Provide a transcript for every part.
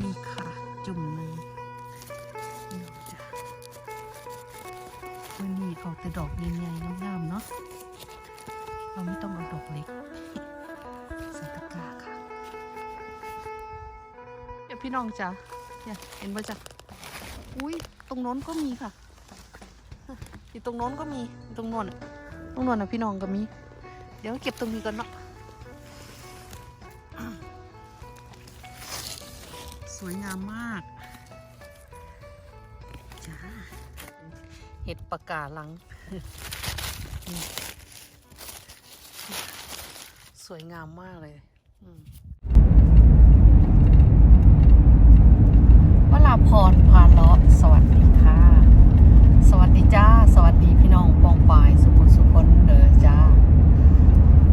นี่ค่ะ จุ่มหนึ่งนี่จ้ะวันนี้เอาแต่ดอกใหญ่ๆงามๆเนาะเราไม่ต้องเอาดอกเล็กสตะกร้าค่ะเดี๋ยวพี่น้องจ้ะเนี่ยเห็นป่ะจ๊ะอุ้ยตรงโน้นก็มีค่ะอยู่ตรงโน้นก็มีตรงโน้นอะตรงโน้นนะพี่น้องก็มี เดี๋ยวเก็บตรงนี้ก่อนเนาะ วยงามมากจ้าเห็ดปากกาลัง สวยงามมากเลยวลาพรพาเลาะสวัสดีค่ะ สวัสดีจ้า สวัสดีพี่น้องปองปายสุขุสุคนเด้อจ้า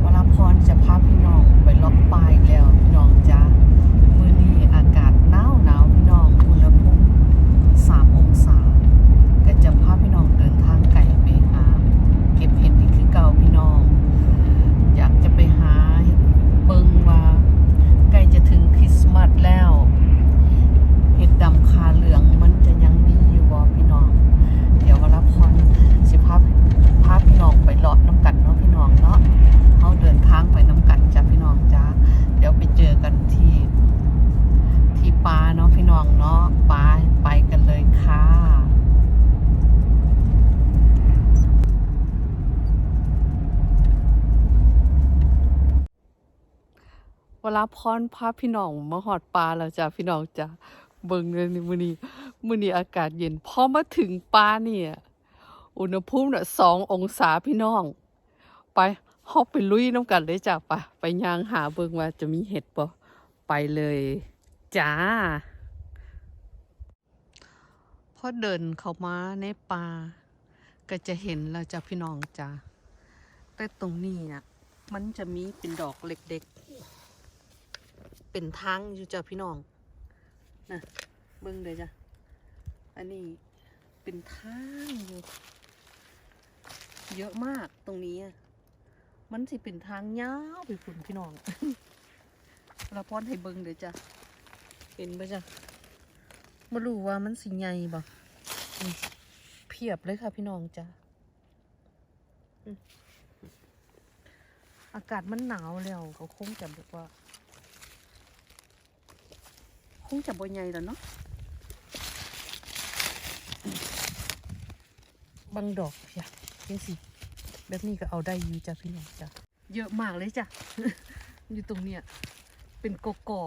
วลาพรจะพาพี่น้องไปเลาะปายอีกแล้วพี่น้องจ้า มื้อนี้อากาศหนาวหนาวพี่น้องอุณหภูมิ3องศา ก็จะพาพี่น้องเดินทางไกลไปหาเก็บเห็ดนี่คือเก่าพี่น้อง อยากจะไปหาเบิงว่าใกล้จะถึงคริสต์มาสแล้ว เห็ดดำคาเหลืองมันจะยังมีอยู่บ่พี่น้อง เดี๋ยววลาพรสิพาพาพี่น้องไปเลาะน้ำกันเนาะพี่น้องเนาะเขาเดินทางไปน้ำกันจ้ะพี่น้องจ้าเดี๋ยวไปเจอกันที่ ที่ปลาเนาะพี่น้องเนาะปลาไปกันเลยค่ะ เวลาพรพาพี่น้องมาหอดปลาแล้วจ้ะพี่น้องจ้ะเบิ่งเลยนี่มื้อนี้มื้อนี้อากาศเย็นพอมาถึงปลาเนี่ย อุณหภูมิน่ะสององศาพี่น้อง ไปฮอกไปลุยน้ำกันเลยจ้ะไปไปย่างหาเบิ่งว่าจะมีเห็ดบ่ไปเลยจ้าพอเดินเข้ามาในป่าก็จะเห็นแล้วจ้ะพี่น้องจ้ะแต่ตรงนี้อะมันจะมีเป็นดอกเล็ก เป็นทางอยู่จ้ะพี่น้องนะเบิ่งเลยจ้ะ อันนี้เป็นทางอยู่เยอะมากตรงนี้อะมันสิเป็นทางยาวไปฝุ่นพี่น้องเราพอนให้เบิ่งเดี๋ยวจ้ะ เห็นปะจ้ะมารู้ว่ามันสิใหญ่บ่นี่เพียบเลยค่ะพี่น้องจ้ะอืมอากาศมันหนาวแล้วเขาคงจะแบบว่า คงจะบ่ใหญ่แล้วเนาะบางดอกจ้ะยังสิแบบนี้ก็เอาได้อยู่จ้ะพี่น้องจ้ะเยอะมากเลยจ้ะอยู่ตรงเนี้ยเป็นกอกอ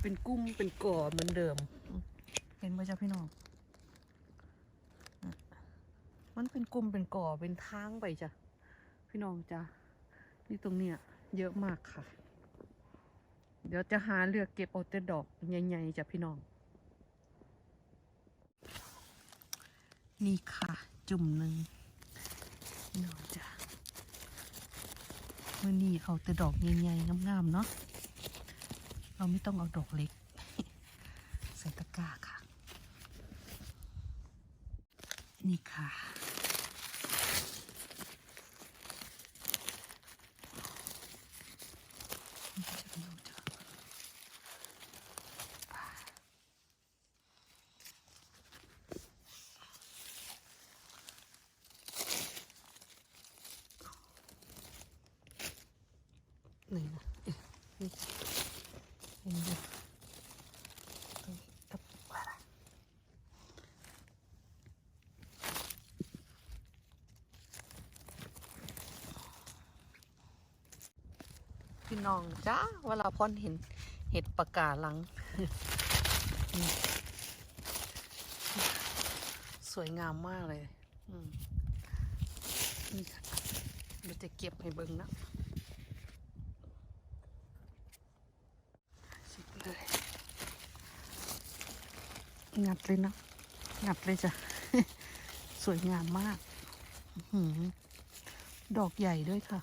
เป็นกุ้มเป็นก่อเหมือนเดิม เห็นไหมจ้ะพี่น้องมันเป็นกลุ่มเป็นก่อเป็นทางไปจ้ะพี่น้องจ้ะนี่ตรงเนี้ยเยอะมากค่ะ เดี๋ยวจะหาเลือกเก็บเอาแต่ดอกใหญ่ๆจ้ะพี่น้อง นี่ค่ะ จุ่มหนึ่งน้องจ้ะมื่อนี้เอาแต่ดอกใหญ่ๆงามๆเนาะเราไม่ต้องเอาดอกเล็ก ใส่ตะกร้าค่ะ นี่ค่ะ นี่จะพี่น้องจ้ะ นี่นะเอ๊ะนี่เห็นไหมตรงนี้กับอะไร พี่น้องจ้าเวลาพ่อนเห็นเห็ดปากกาลัง สวยงามมากเลยนี่ค่ะเดี๋ยวจะเก็บให้เบิ่งนะสิบเลยงัดเลยนะงัดเลยจ้ะ สวยงามมากหือดอกใหญ่ด้วยค่ะ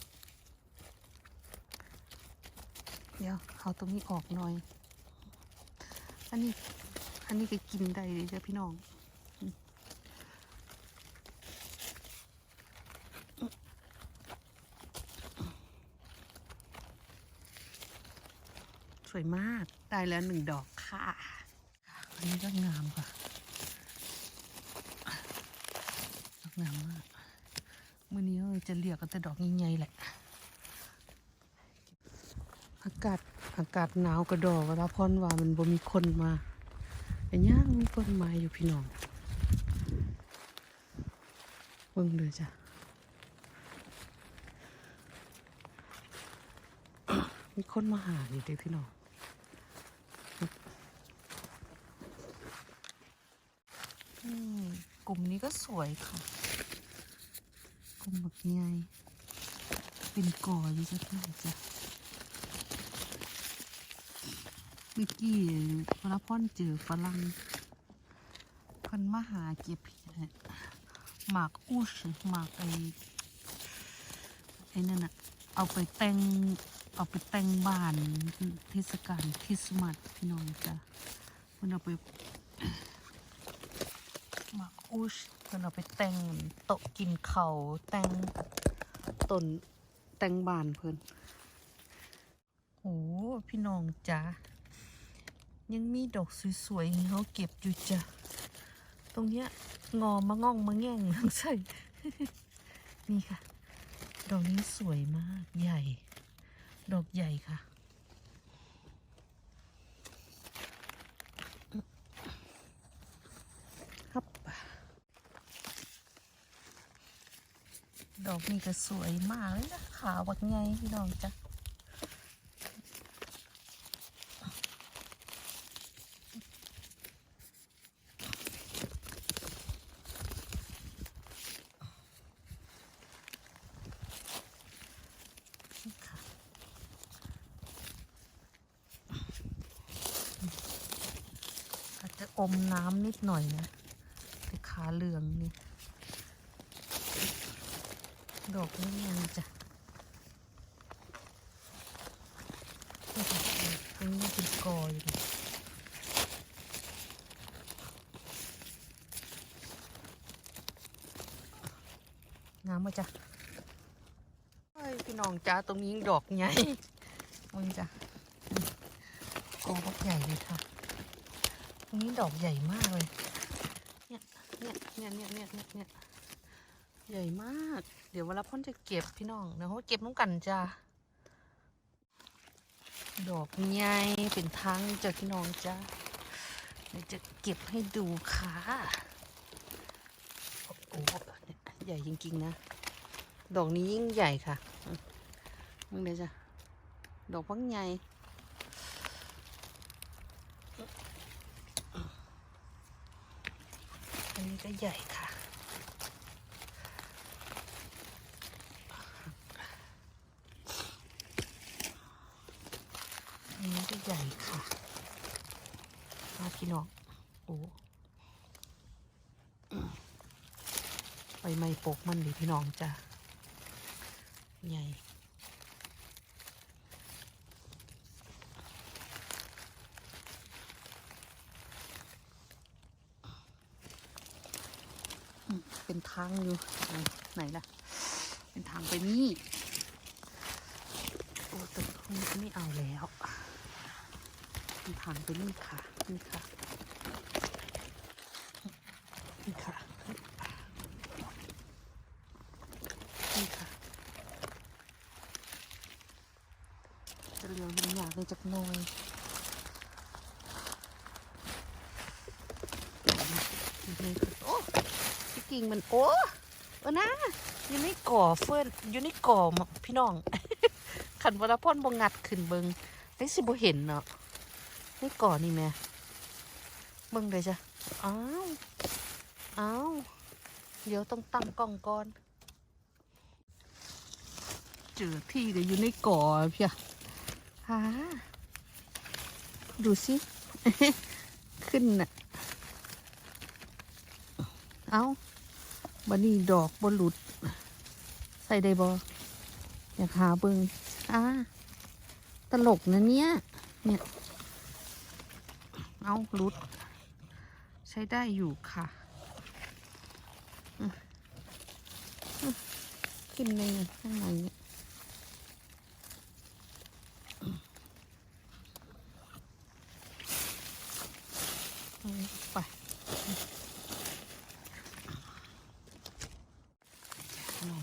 เดี๋ยวเอาตรงนี้ออกหน่อย อันนี้ อันนี้ก็กินได้เลยเจ้ะพี่น้องสวยมาก ได้แล้วหนึ่งดอกค่ะ อันนี้ก็งามค่ะดอกงามมาก เมื่อนี้จะเรียกกันแต่ดอกใหญ่ๆแหละ อากาศอากาศหนาวกระดอเวลาพรว่ามันบ่มีคนมาแต่ย่างมีคนมาอยู่พี่น้องเบิ่งเลยจ้ะมีคนมาหาอยู่เด้พี่น้องกลุ่มนี้ก็สวยค่ะ กลุ่มแบบใหญ่เป็นก่ออยู่จ้ะพี่น้องจ้ะ เมื่อกี้พระพ่อนเจอฝรั่งเพิ่นมาหาเก็บเห็ดหมากอุชหมากไอ้ไอ้นั่นน่ะเอาไปแต่งเอาไปแต่งบ้านเทศกาลคริสต์มาสพี่น้องจ้ะเพิ่นเอาไปหมากอุชเพิ่นเอาไปแต่งโต๊ะกินเขาแต่งต้นแต่งบ้านเพิ่นโอ้พี่น้องจ้ะ ยังมีดอกสวยๆให้เขาเก็บอยู่จ้ะ ตรงเนี้ยงอมาง่องมาแง่งทั้งใส่นี่ค่ะ ดอกนี้สวยมากใหญ่ ดอกใหญ่ค่ะครับดอกนี้ก็สวยมากเลยนะขาวบักไงพี่น้องจ้ะค่ะ มน้ำนิดหน่อยนะแต่ขาเหลืองนี่ดอกนี่ยังจะนี่ค่ะตรงนี้เป็นกออยู่เลยงามมาจ้ะเฮ้ยพี่น้องจ้าตรงนี้ดอกใหญ่มึงจ้ะโอ้ดอกใหญ่เลยค่ะ ตรงนี้ดอกใหญ่มากเลย เนี่ยเนี่ยเนี่ยเนี่ยเนี่ยเนี่ยใหญ่มาก เดี๋ยวเวลาพ่นจะเก็บพี่น้องเดี๋ยวเขาเก็บน้ำกันจ้าดอกใหญ่เป็นทางจ้ะพี่น้องจ้าเดี๋ยวจะเก็บให้ดูค่ะ โอ้โหเนี่ยใหญ่จริงๆนะ ดอกนี้ยิ่งใหญ่ค่ะมึงเดี๋ยวจ้ะดอกพังใหญ่ ก็ใหญ่ค่ะ อันนี้ก็ใหญ่ค่ะมาพี่น้อง โอ้ใบไม้ปกมันดิพี่น้องจ้ะใหญ่ อืมเป็นทางอยู่ไหนนล่ะ เป็นทางไปนี่ โอ้แต่ตรงนี้ไม่เอาแล้วเป็นทางไปนี่ค่ะ นี่ค่ะ นี่ค่ะ นี่ค่ะ จะเลี้ยวมันอยากเลยจากหน้อยนี่เลยค่ะโอ้ที่ กิ่งมันโอ้เออนะอยู่ในก่อเฟื่อนอยู่ในก่อพี่น้อง ขันวรพรบงัดขึ้นเบิงได้สิบ่เห็นเนาะในก่อนี่แม่เบิงเลยจ้ะอ้าวอ้าวเดี๋ยวต้องตั้งกล้องก่อนเจอที่ก็อยู่ในก่อเพียหาดูสิ ขึ้นน่ะ เอา บันนี้ดอกบนหลุด ใส่ได้บออยากหาเบิงอ่าตลกนะเนี่ย เนี่ย เอาหลุด ใช้ได้อยู่ค่ะขึ้นในข้างในเนี่ย อืมไปอืม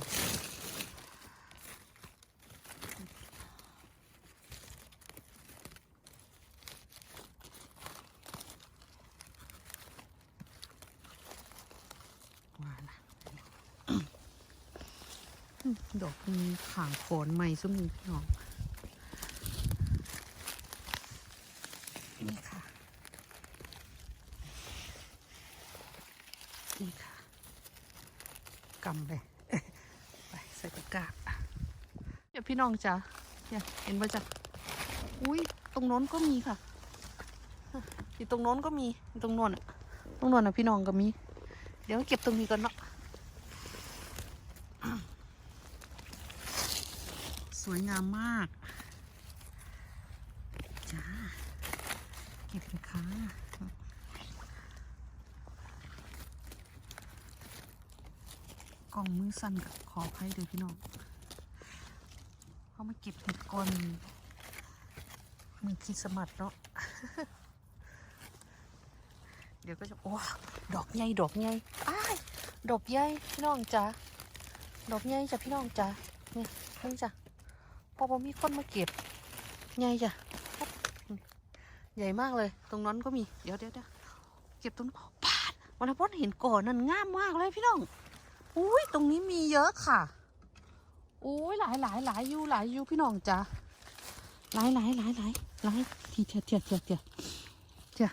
ว่านะ ดอกมีขางโขนใหม่สมุนพี่น้องนี่ค่ะ นี่ค่ะกำเลยไปใส่ตะกร้าเดี๋ยวพี่น้องจ้ะเนี่ยเห็นป่ะจ๊ะอุ้ยตรงโน้นก็มีค่ะอยู่ตรงโน้นก็มีตรงโน้นอะตรงโน้นอะพี่น้องก็มี เดี๋ยวเก็บตรงนี้ก่อนเนาะ วยงามมากจ้าเก็บเลยค่ะกล่องมือสั่นกับขออภัยเดี๋ยวพี่น้องเขามาเก็บเห็ดก่อนมือคิดสมัดเนาะเดี๋ยวก็จะโอ้ดอกใหญ่ดอกใหญ่อ้ายดอกใหญ่พี่น้องจ้าดอกใหญ่จ้ะพี่น้องจ้าเนี่ยนี่จ้ะ พอพอมีคนมาเก็บใหญ่จ้ะใหญ่มากเลย ตรงนั้นก็มี เดี๋ยวเดี๋ยวเดี๋ยวเก็บตรงนั้นปาดวันพจน์เห็นก่อนนั่นงามมากเลยพี่น้อง อุ้ยตรงนี้มีเยอะค่ะ อุ้ยหลายหลายหลายอยู่หลายอยู่พี่น้องจ้ะหลายหลายหลายหลายหลายทีเทียเทียเทียเทียเทีย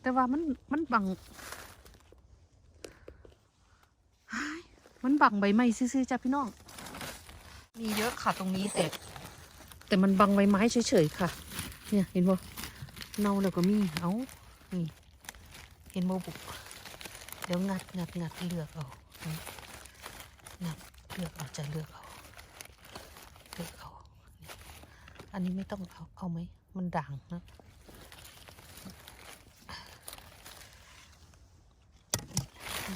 แต่ว่ามันมันบังหายมันบังใบไม้ซื่อๆจ้ะพี่น้อง มีเยอะค่ะตรงนี้แต่ แต่มันบังใบไม้เฉยๆค่ะ เนี่ยเห็นบ่เน่าแล้วก็มีเอานี่เห็นโมบุกเดี๋ยวงัดงัดงัดเลือกเอางัดเลือกเอาจะเลือกเอาเลือกเอาอันนี้ไม่ต้องเอาเอาไหมมันด่างนะ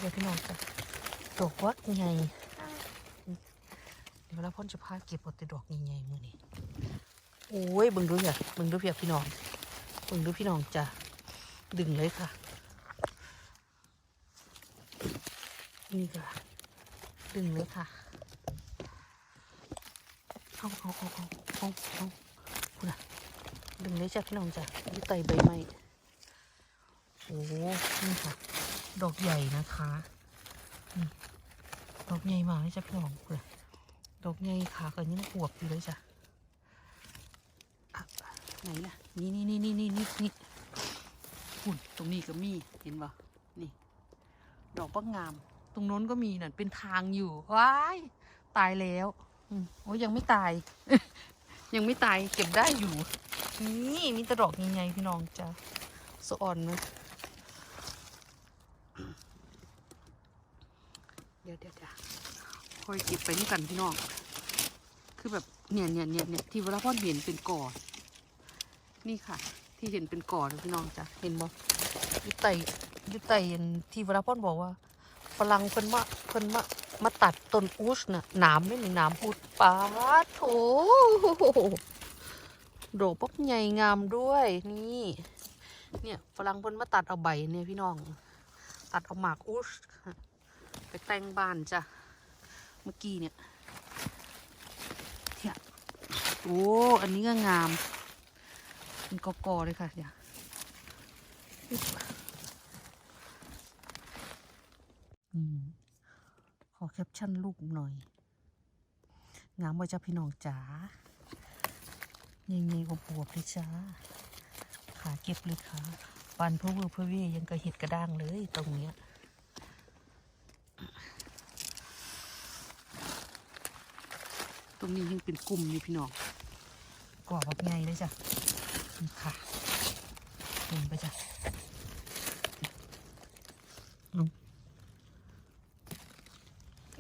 เดี๋ยวพี่น้องจะดอกวัดใหญ่เดี๋ยวเราพ่นจะพาเก็บเอาแต่ดอกใหญ่ๆมือนี้ โอ้ยเบิ่งดูอย่าเบิ่งดูเพียพี่น้องเบิ่งดูพี่น้องจ้ะดึงเลยค่ะ นี่ค่ะ ดึงเลยค่ะเอาเอาเอาเอาเอาเอาคุณอะดึงเลยจ้ะพี่น้องจ้ะยู่ใต้ใบไม้โอ้นี่ค่ะ ดอกใหญ่นะคะนี่ดอกใหญ่มากเลยจ้ะพี่น้องคุณอะดอกใหญ่ขาก็ยังอวบอยู่เลยจ้ะ ไหนล่ะ นี่นี่นี่นี่นี่นี่นี่หุ่นตรงนี้ก็มีเห็นปะนี่ ดอกบักงาม ตรงโน้นก็มีนั่นเป็นทางอยู่ว้ายตายแล้วอโอ้ยยังไม่ตาย ยังไม่ตายเก็บได้อยู่ นี่มีแตะดอกยังไงพี่น้องจ้ะสะอ่อนไหมเดี๋ยวเดี๋ยวเดี๋ยวคอยเก็บไปนี่กันพี่น้อง คือแบบเนี่ยเนี่ยเนี่ยเนี่ยที่เวลาพ่อเห็นเป็นก่อ นี่ค่ะ ที่เห็นเป็นก่อนะพี่น้องจ้ะเห็นบ่ยุไตยุไตอันที่วลาพ่อบอกว่าฝรั่งเพิ่นมาเพิ่นมามาตัดต้นอูชน่ะหนามไม่มีหนามอูดปาดโถโดอกปักใหญ่งามด้วยนี่ เนี่ยฝรั่งเพิ่นมาตัดเอาใบเนี่ยพี่น้อง ตัดเอาหมากอูชไปแต่งบ้านจ้ะเมื่อกี้เนี่ยเนี่ยโอ้อันนี้ก็งาม เป็นกอกอเลยค่ะเดี๋ยวอึ๊บอืมขอแคปชั่นรูปหน่อย งามว่าจะพี่น้องจ๋าเงยๆอบอวบๆเลยจ้า ขาเก็บเลยค่ะปันเพื่อเวอร์เพื่อเวยังกระเห็ดกระด้างเลยตรงเนี้ยตรงนี้ยังเป็นกลุ่มอยู่พี่น้องกรอบแบบไงเลยจ้ะ นี่ค่ะเห็นไปจ้ะเอา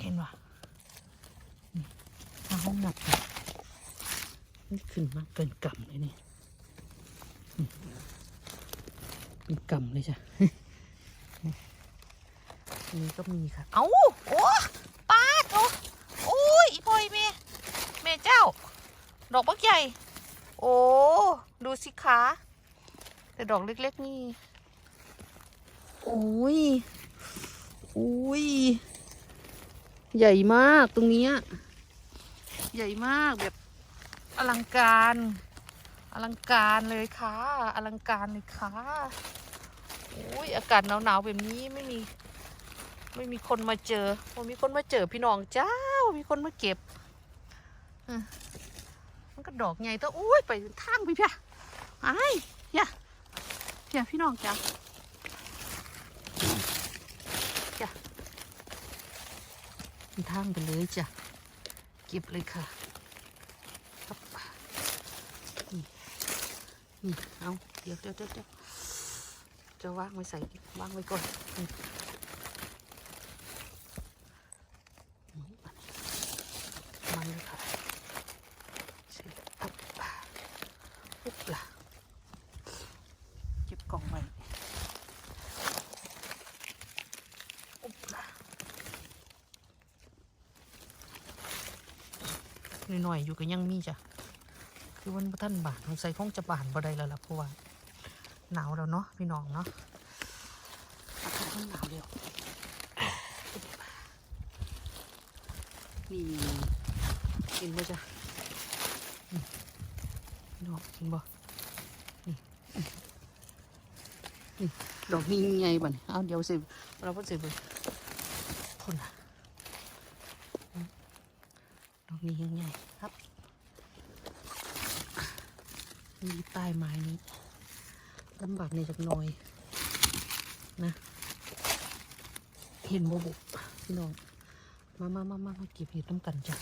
เห็นปะถ้าห้องหนักเนี่ยนี่ขึ้นมากเกินกำเลยนี่เป็นกำเลยจ้ะนนี้ก็มีค่ะ เอาโอ้ปาดโอ้โอ้ยอีพอยเมเมเจ้า ดอกบักใหญ่ โอ้ ดูสิคะแต่ดอกเล็ก ๆ นี่โอ้ยโอ้ย ใหญ่มากตรงเนี้ยใหญ่มากแบบอลังการ อลังการเลยค่ะ อลังการเลยค่ะโอ้ยอากาศหนาวๆแบบนี้ไม่มี ไม่มีคนมาเจอไม่มีคนมาเจอพี่น้องเจ้า มีคนมาเก็บอะมันก็ดอกใหญ่ตัวอุ้ยไปทางพี่เพีย ไอ้เพียเพียพี่น้องจ้าจ้ะมีทางไปเลยจ้ะ เก็บเลยค่ะครับนี่นี่เอาเดี๋ยวเดี๋ยวเดี๋ยวเดี๋ยวจะวางไว้ใส่วางไว้ก่อนนี่มันเลยค่ะเสร็จปุ๊บปุ๊บล่ะเก็บกล่องไว้ปุ๊บล่ะห น่อยๆอยู่ก็ยังมีจ้ะ คือวันท่านบานใส่คงจะบานบ่ได้แล้วล่ะเพราะว่าหนาวแล้วเนาะพี่น้องเนาะอากาศมันหนาวเร็วนี่กินบ่จ้ะนี่พี่น้องกินบ่นี่นี่ดอกนี้ใหญ่บ่เนี่ยเอาเดี๋ยวสิเราพูดสิเบ่พ่นน่ะอืมดอก นี้ยังใหญ่ครับมีใต้ไม้นี้ลำบากในจักหน่อยนะ เห็นบ่บุพี่น้อง มามามามามาเก็บเห็ดน้ำกันจ้ะ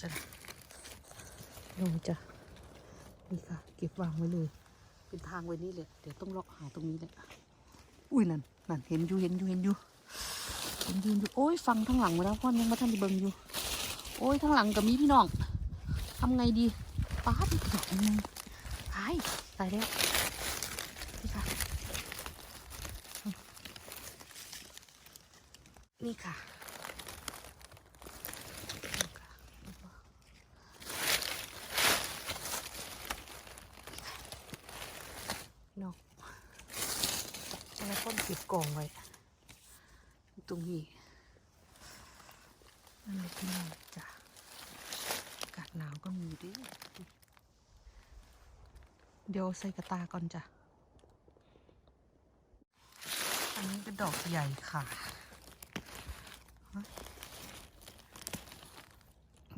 จ้ะดูจ้ะนี่ค่ะ เก็บวางไว้เลย เป็นทางไว้นี่เลยเดี๋ยวต้องเลาะหาตรงนี้แหละอุ้ยนั่นนั่นเห็นอยู่เห็นอยู่เห็นอยู่เห็นยืนอยู่โอ้ยฟังทั้างหลังมาแล้วพ่อยังมาทันเบิ่งอยู่ โอ้ยทั้างหลังกับมีพี่น้องทำไงดีป้าดอีกดอกหนึงหายตายแล้วนี่ค่ะ นี่ค่ะเนาะแล้วก็เก็บกล่องไว้ ตรงนี้นั่นเลยที่นี่ หนาวก็มีดิเดี๋ยวใส่กระตาก่อนจ้ะ อันนี้เป็นดอกใหญ่ค่ะ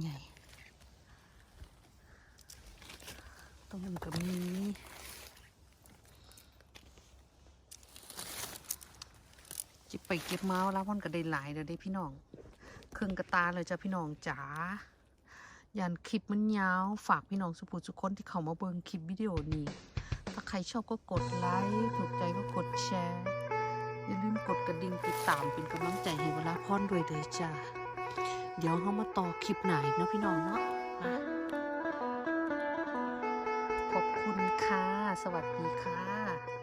ใหญ่ ตรงนี้ก็มีจิบไปเก็บมาแล้วมันก็ได้หลายเดี๋ยวได้พี่น้องครึ่งกระตาเลยจ้ะพี่น้องจ๋า ยันคลิปมันยาว ฝากพี่น้องสุภูสุคนที่เขามาเบิ่งคลิปวิดีโอนี้ ถ้าใครชอบก็กดไลค์ ถูกใจก็กดแชร์ อย่าลืมกดกระดิ่งติดตามเป็นกำลังใจให้เวลาพอนด้วยเด้อจ้า เดี๋ยวเขามาต่อคลิปไหนนะพี่น้องเนาะขอบคุณค่ะ สวัสดีค่ะ